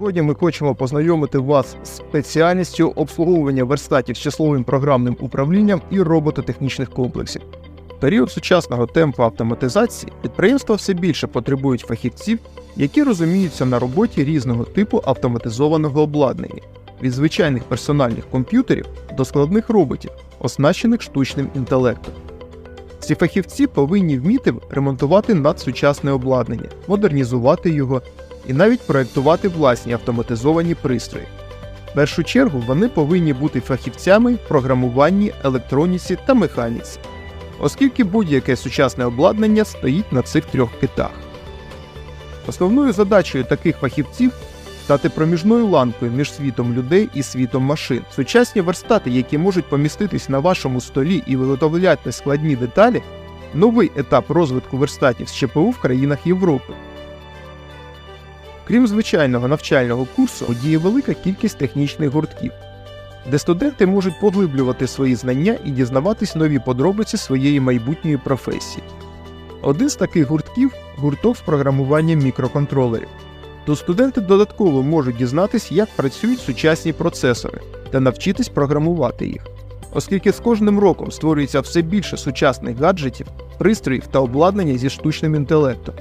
Сьогодні ми хочемо познайомити вас з спеціальністю обслуговування верстатів з числовим програмним управлінням і робототехнічних комплексів. В період сучасного темпу автоматизації підприємства все більше потребують фахівців, які розуміються на роботі різного типу автоматизованого обладнання від звичайних персональних комп'ютерів до складних роботів, оснащених штучним інтелектом. Ці фахівці повинні вміти ремонтувати надсучасне обладнання, модернізувати його і навіть проєктувати власні автоматизовані пристрої. В першу чергу вони повинні бути фахівцями в програмуванні, електроніці та механіці, оскільки будь-яке сучасне обладнання стоїть на цих трьох китах. Основною задачею таких фахівців стати проміжною ланкою між світом людей і світом машин. Сучасні верстати, які можуть поміститись на вашому столі і виготовляти складні деталі, новий етап розвитку верстатів з ЧПУ в країнах Європи. Крім звичайного навчального курсу, діє велика кількість технічних гуртків, де студенти можуть поглиблювати свої знання і дізнаватись нові подробиці своєї майбутньої професії. Один з таких гуртків гурток з програмування мікроконтролерів. Тут студенти додатково можуть дізнатись, як працюють сучасні процесори та навчитись програмувати їх. Оскільки з кожним роком створюється все більше сучасних гаджетів, пристроїв та обладнання зі штучним інтелектом.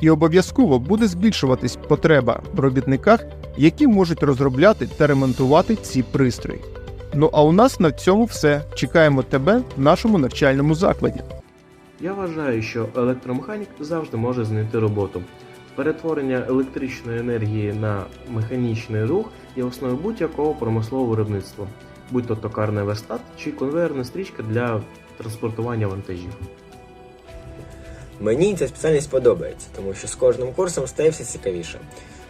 І обов'язково буде збільшуватись потреба в робітниках, які можуть розробляти та ремонтувати ці пристрої. Ну а у нас на цьому все. Чекаємо тебе в нашому навчальному закладі. Я вважаю, що електромеханік завжди може знайти роботу. Перетворення електричної енергії на механічний рух є основою будь-якого промислового виробництва, будь то токарний верстат чи конвейерна стрічка для транспортування вантажів. Мені ця спеціальність подобається, тому що з кожним курсом стає все цікавіше.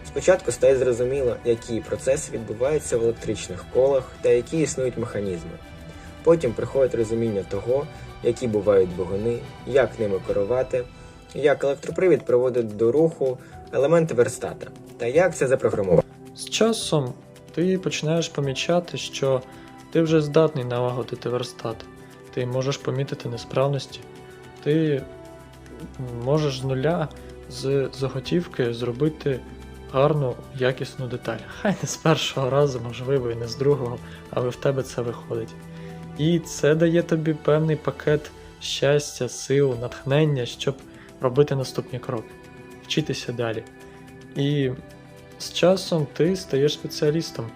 Спочатку стає зрозуміло, які процеси відбуваються в електричних колах та які існують механізми. Потім приходить розуміння того, які бувають двигуни, як ними керувати, як електропривід приводить до руху елементи верстата та як це запрограмувати. З часом ти починаєш помічати, що ти вже здатний налагодити верстат. Ти можеш помітити несправності. Ти можеш з нуля з заготівки зробити гарну, якісну деталь. Хай не з першого разу, можливо, і не з другого, але в тебе це виходить. І це дає тобі певний пакет щастя, сил, натхнення, щоб робити наступні кроки, вчитися далі. І з часом ти стаєш спеціалістом,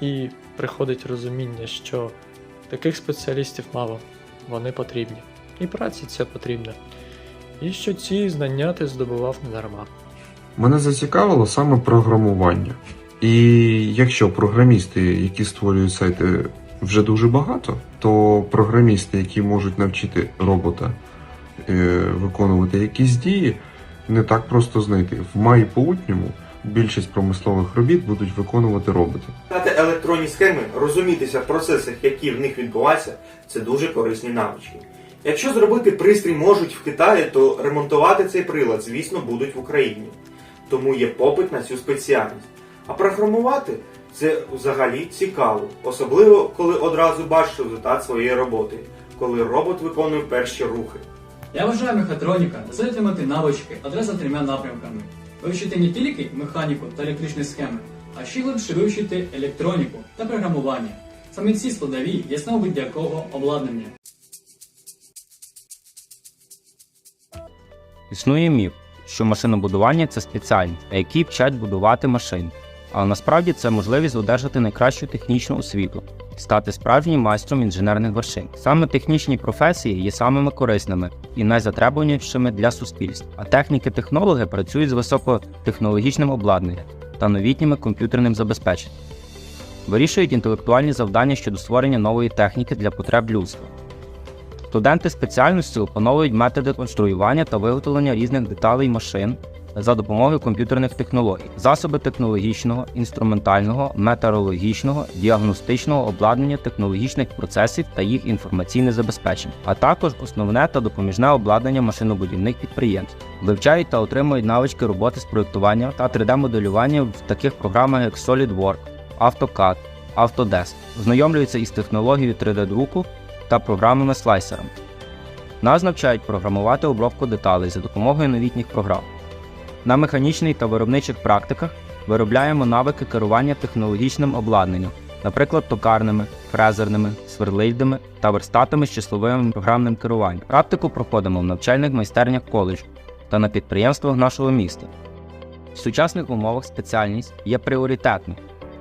і приходить розуміння, що таких спеціалістів мало, вони потрібні. І праці це потрібна. І що ці знання ти здобував не дарма. Мене зацікавило саме програмування. І якщо програмісти, які створюють сайти, вже дуже багато, то програмісти, які можуть навчити робота е, виконувати якісь дії, не так просто знайти. В майбутньому більшість промислових робіт будуть виконувати роботи. Знати електронні схеми, розумітися в процесах, які в них відбуваються, це дуже корисні навички. Якщо зробити пристрій можуть в Китаї, то ремонтувати цей прилад, звісно, будуть в Україні. Тому є попит на цю спеціальність. А програмувати це взагалі цікаво, особливо коли одразу бачиш результат своєї роботи, коли робот виконує перші рухи. Я вважаю мехатроніка отримати навички одразу трьома напрямками. Вивчити не тільки механіку та електричні схеми, а ще глибше вивчити електроніку та програмування. Саме ці складові є основою будь-якого обладнання. Існує міф, що машинобудування це спеціальність, на якій вчать будувати машини. Але насправді це можливість одержати найкращу технічну освіту стати справжнім майстром інженерних вершин. Саме технічні професії є самими корисними і найзатребуванішими для суспільства. А техніки-технологи працюють з високотехнологічним обладнанням та новітніми комп'ютерним забезпеченням. Вирішують інтелектуальні завдання щодо створення нової техніки для потреб людства. Студенти спеціальності опановують методи конструювання та виготовлення різних деталей машин за допомогою комп'ютерних технологій, засоби технологічного, інструментального, метеорологічного, діагностичного обладнання технологічних процесів та їх інформаційне забезпечення, а також основне та допоміжне обладнання машинобудівних підприємств, вивчають та отримують навички роботи з проєктування та 3D-моделювання в таких програмах як SolidWorks, AutoCAD, Autodesk, ознайомлюються із технологією 3D-друку та програмами слайсерами. Нас навчають програмувати обробку деталей за допомогою новітніх програм. На механічних та виробничих практиках Виробляємо навики керування технологічним обладнанням, наприклад, токарними, фрезерними, сверлильними та верстатами з числовим програмним керуванням. Практику проходимо в навчальних майстернях коледжу та на підприємствах нашого міста. В сучасних умовах спеціальність є пріоритетною.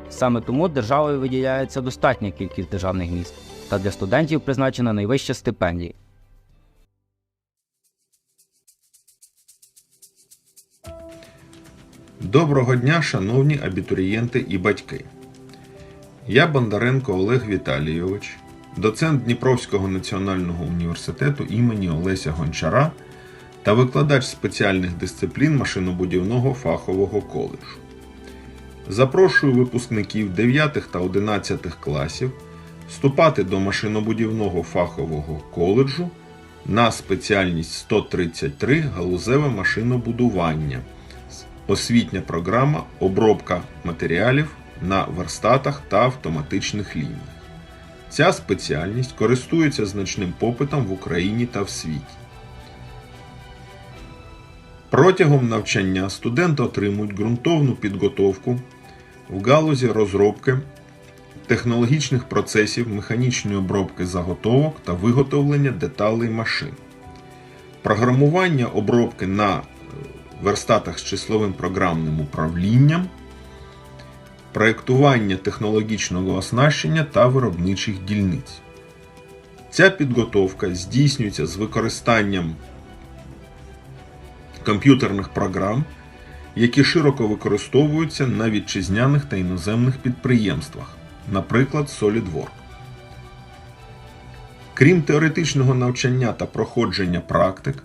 Саме тому державою виділяється достатня кількість державних місць, та для студентів призначена найвища стипендія. Доброго дня, шановні абітурієнти і батьки. Я Бондаренко Олег Віталійович, доцент Дніпровського національного університету імені Олеся Гончара та викладач спеціальних дисциплін машинобудівного фахового коледжу. Запрошую випускників 9 та 11 класів вступати до машинобудівного фахового коледжу на спеціальність 133 галузеве машинобудування освітня програма обробка матеріалів на верстатах та автоматичних лініях. Ця спеціальність користується значним попитом в Україні та в світі. Протягом навчання студенти отримують ґрунтовну підготовку в галузі розробки технологічних процесів механічної обробки заготовок та виготовлення деталей машин. Програмування обробки на е, верстатах з числовим програмним управлінням, проєктування технологічного оснащення та виробничих дільниць. Ця підготовка здійснюється з використанням комп'ютерних програм, які широко використовуються на вітчизняних та іноземних підприємствах, наприклад, SolidWorks. Крім теоретичного навчання та проходження практик,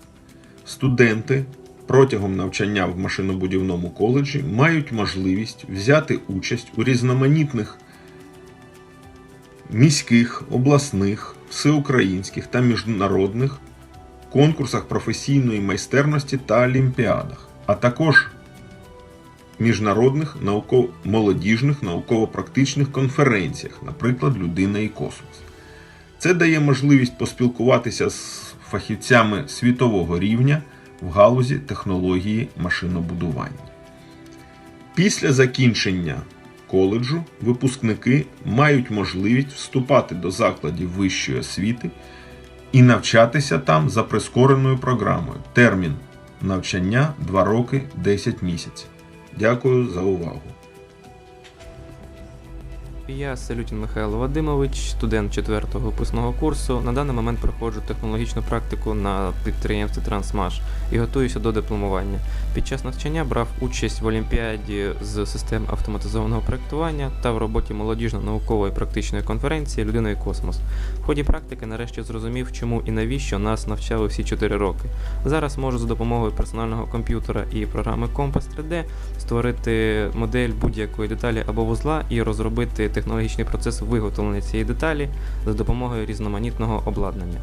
студенти протягом навчання в машинобудівному коледжі мають можливість взяти участь у різноманітних міських, обласних, всеукраїнських та міжнародних конкурсах професійної майстерності та олімпіадах, а також міжнародних науко- молодіжних науково-практичних конференціях, наприклад, Людина і космос. Це дає можливість поспілкуватися з фахівцями світового рівня в галузі технології машинобудування. Після закінчення коледжу випускники мають можливість вступати до закладів вищої освіти і навчатися там за прискореною програмою. Термін навчання 2 роки 10 місяців. Дякую за увагу. Я Салютін Михайло Вадимович, студент 4-го випускного курсу. На даний момент проходжу технологічну практику на підприємстві Трансмаш і готуюся до дипломування. Під час навчання брав участь в олімпіаді з систем автоматизованого проєктування та в роботі молодіжно-наукової практичної конференції Людина і космос. В ході практики нарешті зрозумів, чому і навіщо нас навчали всі 4 роки. Зараз можу за допомогою персонального комп'ютера і програми Compass 3D створити модель будь-якої деталі або вузла і розробити технологічний процес виготовлення цієї деталі за допомогою різноманітного обладнання.